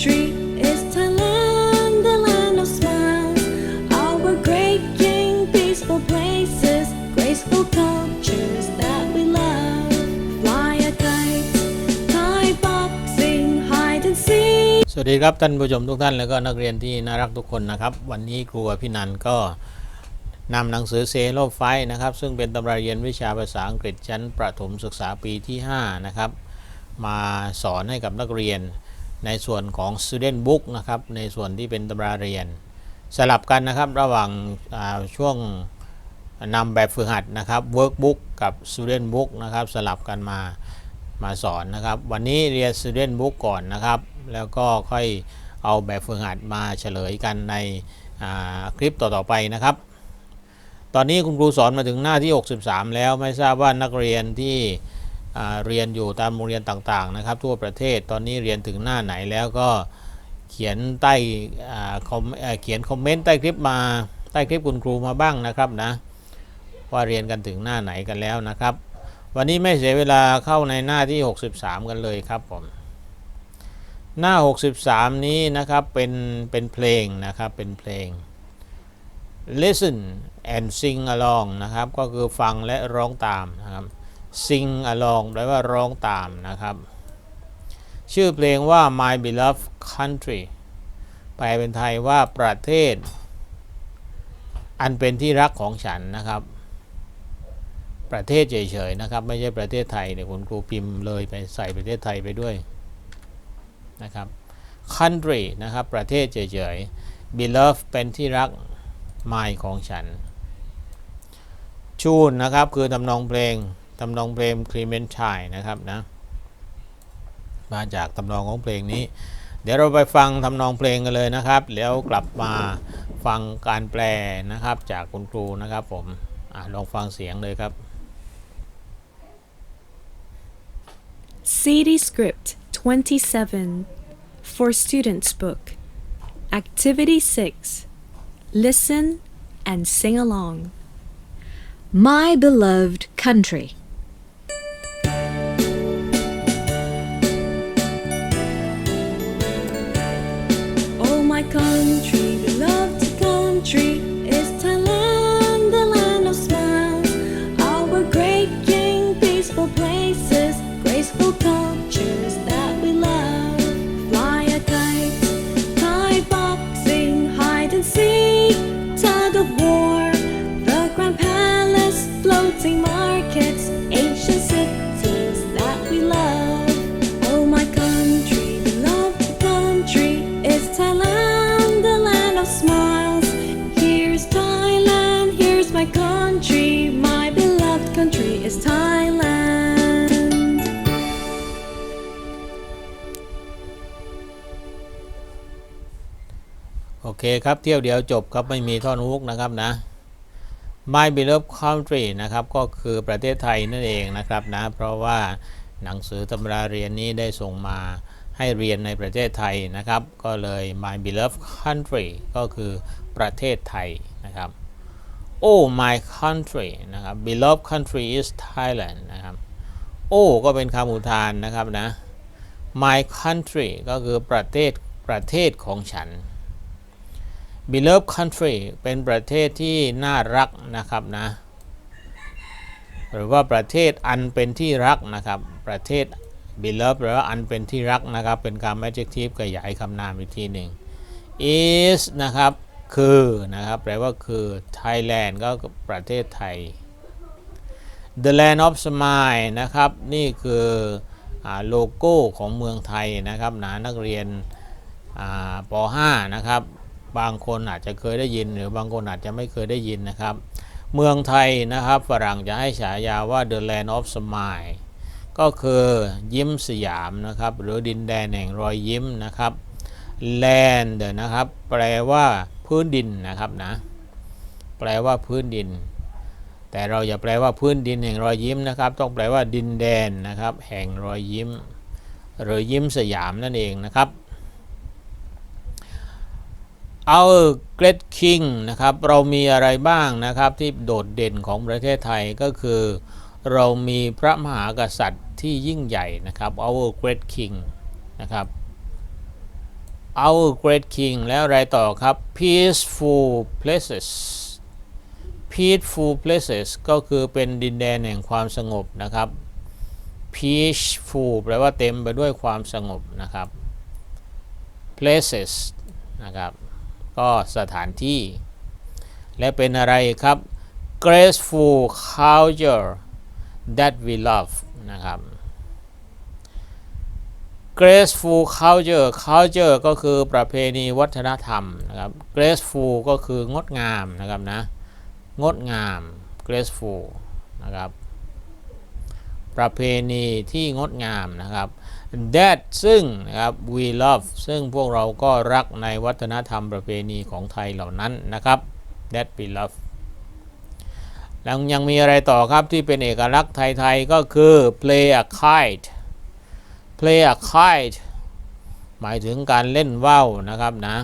country is Thailand, the land of smiles. Our great king, peaceful places, graceful cultures that we love. Fly a kite, Thai boxing, hide and seek. สวัสดีครับท่านผู้ชมทุกท่านแล้วก็นักเรียนที่น่ารักทุกคนนะครับ วันนี้ครูกับพี่นันก็นำหนังสือเซโลไฟนะครับ ซึ่งเป็นตำราเรียนวิชาภาษาอังกฤษชั้นประถมศึกษาปีที่ 5 นะครับ มาสอนให้กับนักเรียน ในส่วนของ student book นะครับในส่วนที่เป็นตำราเรียน สลับกันนะครับระหว่างาช่วงนำแบบฝึกหัดนะครับ workbook กับ student book นะครับสลับกันมามาสอนนะครับ วันนี้เรียน Student Book ก่อนนะครับ แล้วก็ค่อยเอาแบบฝึกหัดมาเฉลยกันในคลิปต่อๆไปนะครับ ตอนนี้คุณครูสอนมาถึงหน้าที่ 63 แล้วไม่ทราบว่านักเรียนที่ เรียนอยู่ตามโรงเรียนต่างๆนะครับ ทั่วประเทศตอนนี้เรียนถึงหน้าไหนแล้วก็เขียนใต้คอมเขียนคอมเมนต์ใต้คลิปมาใต้คลิปคุณครูมาบ้างนะครับนะว่าเรียนกันถึงหน้าไหนกันแล้วนะครับ วันนี้ไม่เสียเวลาเข้าในหน้าที่ 63 กันเลยครับผมหน้า 63 นี้นะครับเป็นเป็นเพลงนะครับเป็นเพลง listen and sing along นะครับก็คือฟังและร้องตามนะครับ sing along แปลว่าร้องตามนะครับ ชื่อเพลงว่า my beloved country แปลเป็นไทยว่าประเทศ อันเป็นที่รักของฉันนะครับ ประเทศเฉยๆนะครับ ไม่ใช่ประเทศไทยเนี่ยคุณครูพิมพ์เลยไปใส่ประเทศไทยไปด้วยนะครับ country นะครับ ประเทศเฉยๆ beloved เป็นที่รัก my ของฉัน tune นะครับ คือทำนองเพลง ทำนองเพลง Clementine นะครับนะมาจากทำนองของเพลงนี้ เดี๋ยวเราไปฟังทำนองเพลงกันเลยนะครับแล้วกลับมาฟังการแปลนะครับจากคุณครูนะครับผมอลองฟังเสียงเลยครับ CD Script 27 for Students Book. Activity 6 Listen and sing along. My beloved country. เคครับ เที่ยวเดียวจบครับ ไม่มีท่อนฮุกนะครับนะ My beloved country นะครับ ก็คือประเทศไทยนั่นเองนะครับนะ เพราะว่าหนังสือตำราเรียนนี้ได้ส่งมาให้เรียนในประเทศไทยนะครับ ก็เลย My beloved country ก็คือประเทศไทยนะครับ Oh my country นะครับ beloved country is Thailand นะครับ Oh ก็เป็นคำอุทานนะครับนะ My country ก็คือประเทศประเทศของฉัน beloved country เป็นประเทศที่น่ารักนะครับนะ หรือว่าประเทศอันเป็นที่รักนะครับ ประเทศ beloved หรือว่าอันเป็นที่รักนะครับ เป็นคำ adjective ขยายคำนามอีกทีหนึ่ง is นะครับคือนะครับแปลว่าคือ Thailand ก็ประเทศไทย The Land of Smile นะครับ นี่คืออโลโก้ของเมืองไทยนะครับนะนักเรียนอ่าป .5 นะครับ บางคนอาจจะเคยได้ยิน หรือบางคนอาจจะไม่เคยได้ยินนะครับ เมืองไทยนะครับฝรั่งจะให้ฉายาว่า The Land of Smile ก็คือยิ้มสยามนะครับหรือดินแดนแห่งรอยยิ้มนะครับ Land นะครับ แปลว่าพื้นดินนะครับนะแปลว่าพื้นดิน แต่เราอย่าแปลว่าพื้นดินแห่งรอยยิ้มนะครับ ต้องแปลว่าดินแดนนะครับ แห่งรอยยิ้ม หรือยิ้มสยามนั่นเองนะครับ Our Great King นะครับ เรามีอะไรบ้างนะครับที่โดดเด่นของประเทศไทยก็คือ เรามีพระมหากษัตริย์ที่ยิ่งใหญ่นะครับ Our Great King นะครับ our great king แล้วอะไรต่อครับ peaceful places peaceful places ก็คือเป็นดินแดนแห่งความสงบนะครับ peaceful แปลว่าเต็มไปด้วยความสงบนะครับ places นะครับ ก็สถานที่ และเป็นอะไรครับ graceful culture that we love นะครับ graceful culture culture ก็คือประเพณีวัฒนธรรมนะครับ graceful ก็คืองดงามนะครับนะ งดงาม graceful นะครับ ประเพณีที่งดงามนะครับ that ซึ่งนะครับ we love ซึ่งพวกเราก็รักในวัฒนธรรมประเพณีของไทยเหล่านั้นนะครับ that we love แล้วยังมีอะไรต่อครับที่เป็นเอกลักษณ์ไทยๆก็คือ play a kite play a kite หมายถึงการเล่นว่าวนะครับนะ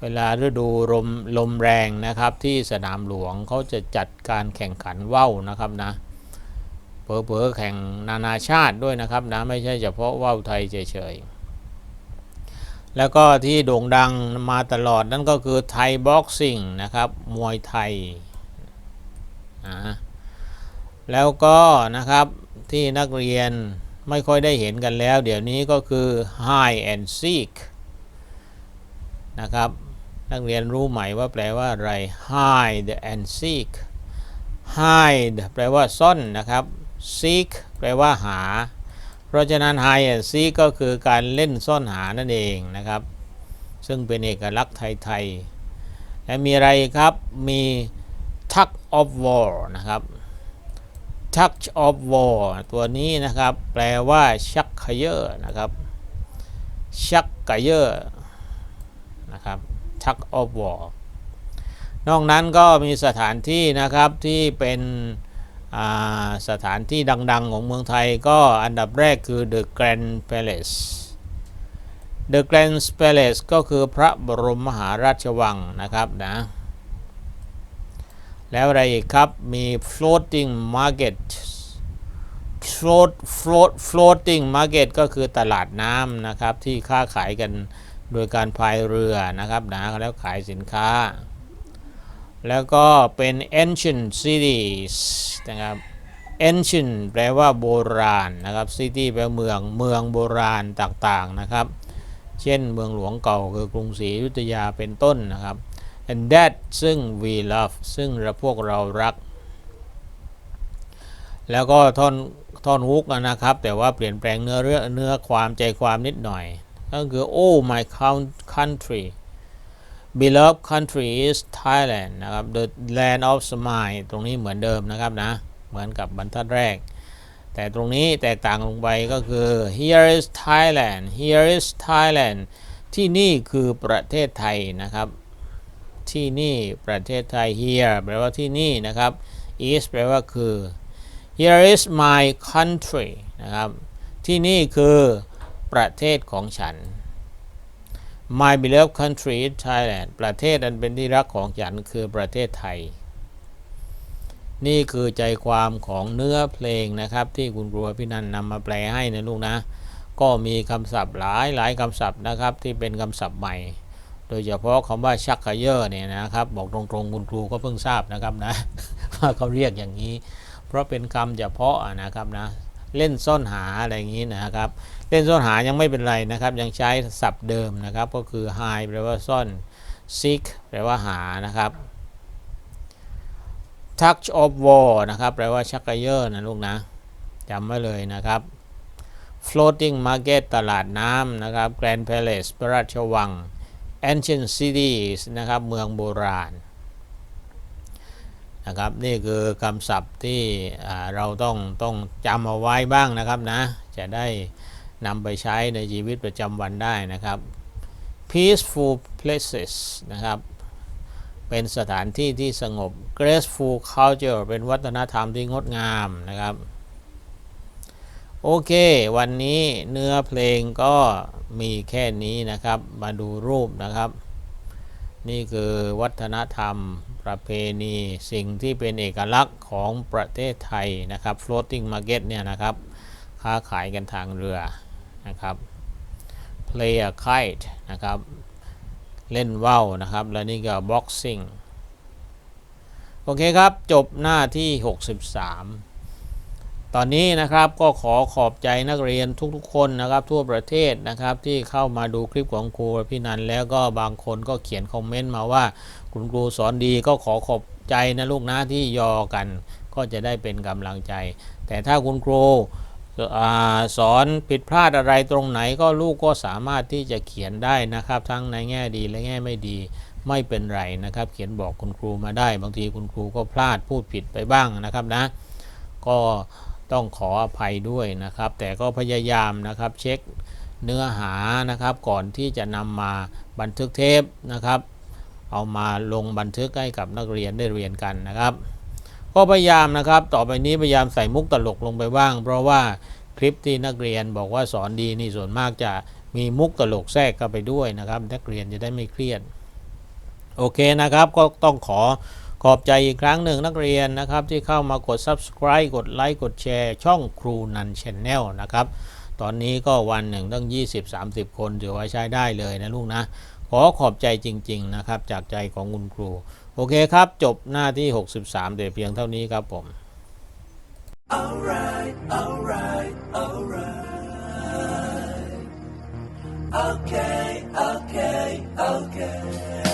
เวลาฤดูลมลมแรงนะครับที่สนามหลวงเขาจะจัดการแข่งขันว่าวนะครับนะ เผลอๆแข่งนานาชาติด้วยนะครับนะไม่ใช่เฉพาะว่าวไทยเฉยๆ แล้วก็ที่โด่งดังมาตลอดนั่นก็คือไทยบ็อกซิ่งนะครับมวยไทยอ่าแล้วก็นะครับที่นักเรียนไม่ค่อยได้เห็นกันแล้ว เดี๋ยวนี้ก็คือ hide and seek นะครับนักเรียนรู้ไหมว่าแปลว่าอะไร hide and seek hide แปลว่าซ่อนนะครับ seek แปลว่าหา เพราะฉะนั้น hide and seek ก็คือการเล่นซ่อนหานั่นเองนะครับ ซึ่งเป็นเอกลักษณ์ไทยๆ และมีอะไรครับ มี tug of war นะครับ touch of war ตัวนี้นะครับ แปลว่าชักเขยอนะครับ ชักกะเยอนะครับ tug of war นอกนั้นก็มีสถานที่นะครับที่เป็น สถานที่ดัง ๆ ของเมืองไทยก็อันดับแรกคือ The Grand Palace The Grand Palace ก็คือพระบรมมหาราชวังนะครับนะแล้วอะไรอีกครับ มี floating market float float floating market ก็คือตลาดน้ำนะครับ ที่ค้าขายกันโดยการพายเรือนะครับนะแล้วขายสินค้า แล้วก็เป็น ancient cities นะครับ ancient แปลว่าโบราณนะครับ city แปลเมืองเมืองโบราณต่างๆนะครับ เช่นเมืองหลวงเก่าคือกรุงศรีอยุธยาเป็นต้นนะครับ and that ซึ่ง we love ซึ่งเราพวกเรารัก แล้วก็ท่อนท่อนฮุกนะครับ แต่ว่าเปลี่ยนแปลงเนื้อเรื่องเนื้อความใจความนิดหน่อย ก็คือ oh my coun- country beloved country is Thailand นะครับ the land of smile ตรงนี้เหมือนเดิมนะครับนะ เหมือนกับบรรทัดแรก แต่ตรงนี้แตกต่างลงไปก็คือ here is Thailand here is Thailand ที่นี่คือประเทศไทยนะครับ ที่นี่ประเทศไทย here แปลว่าที่นี่นะครับ is แปลว่าคือ here is my country นะครับ ที่นี่คือประเทศของฉัน my beloved country is Thailand ประเทศอันเป็นที่รักของฉันคือประเทศไทย นี่คือใจความของเนื้อเพลงนะครับ ที่คุณครูพี่นันนำมาแปลให้นะลูกนะ ก็มีคำศัพท์หลายหลายคำศัพท์นะครับ ที่เป็นคำศัพท์ใหม่ โดยเฉพาะคำว่าชักกะเยอร์เนี่ยนะครับ บอกตรงๆคุณครูก็เพิ่งทราบนะครับนะว่าเขาเรียกอย่างนี้ เพราะเป็นคำเฉพาะนะครับนะ เล่นซ่อนหาอะไรอย่างนี้นะครับ เล่นซ่อนหายังไม่เป็นไรนะครับ ยังใช้ศัพท์เดิมนะครับ ก็คือ hide แปลว่าซ่อน seek แปลว่าหานะครับ touch of war นะครับแปลว่าชักกระเยอร์นะลูกนะจำไว้เลยนะครับ floating market ตลาดน้ำนะครับ grand palace พระราชวัง ancient cities นะครับ เมืองโบราณ นะครับนี่คือคำศัพท์ที่เราต้องต้องจำเอาไว้บ้างนะครับนะ จะได้นำไปใช้ในชีวิตประจำวันได้นะครับ peaceful places นะครับ เป็นสถานที่ที่สงบ graceful culture เป็นวัฒนธรรมที่งดงามนะครับ โอเค วันนี้เนื้อเพลงก็มีแค่นี้นะครับ มาดูรูปนะครับ นี่คือวัฒนธรรม ประเพณีสิ่งที่เป็นเอกลักษณ์ของประเทศไทยนะครับ floating market เนี่ยนะครับ ค้าขายกันทางเรือนะครับ play a kite นะครับ เล่นว่าวนะครับ และนี่ก็ boxing โอเคครับ จบหน้าที่ 63 ตอนนี้นะครับก็ขอขอบใจนักเรียนทุกๆ คนนะครับทั่วประเทศนะครับที่เข้ามาดูคลิปของครูพี่นันแล้วก็บางคนก็เขียนคอมเมนต์มาว่าคุณครูสอนดีก็ขอขอบใจนะลูกนะที่ยอกัน ก็จะได้เป็นกำลังใจ แต่ถ้าคุณครูอสอนผิดพลาดอะไรตรงไหนก็ลูกก็สามารถที่จะเขียนได้นะครับ ทั้งในแง่ดีและแง่ไม่ดีไม่เป็นไรนะครับ เขียนบอกคุณครูมาได้ บางทีคุณครูก็พลาดพูดผิดไปบ้างนะครับนะ ก็ ต้องขออภัยด้วยนะครับ แต่ก็พยายามนะครับเช็คเนื้อหานะครับ ก่อนที่จะนำมาบันทึกเทปนะครับ เอามาลงบันทึกให้กับนักเรียนได้เรียนกันนะครับ ก็พยายามนะครับ ต่อไปนี้พยายามใส่มุกตลกลงไปบ้าง เพราะว่าคลิปที่นักเรียนบอกว่าสอนดีนี่ส่วนมากจะมีมุกตลกแทรกเข้าไปด้วยนะครับ นักเรียนจะได้ไม่เครียด โอเคนะครับ ก็ต้องขอ ขอบใจอีกครั้งหนึ่งนักเรียนนะครับที่เข้ามากด subscribe กดไลค์กดแชร์ช่องครูนันชแนลนะครับ ตอนนี้ก็วันหนึ่งตั้ง 20-30 คนถือว่าใช้ได้เลยนะลูกนะ ขอขอบใจจริง ๆ นะครับ จากใจของคุณครู โอเคครับ จบหน้าที่ 63แต่เพียงเท่านี้ครับผม Alright, alright, alright. Okay, okay, okay.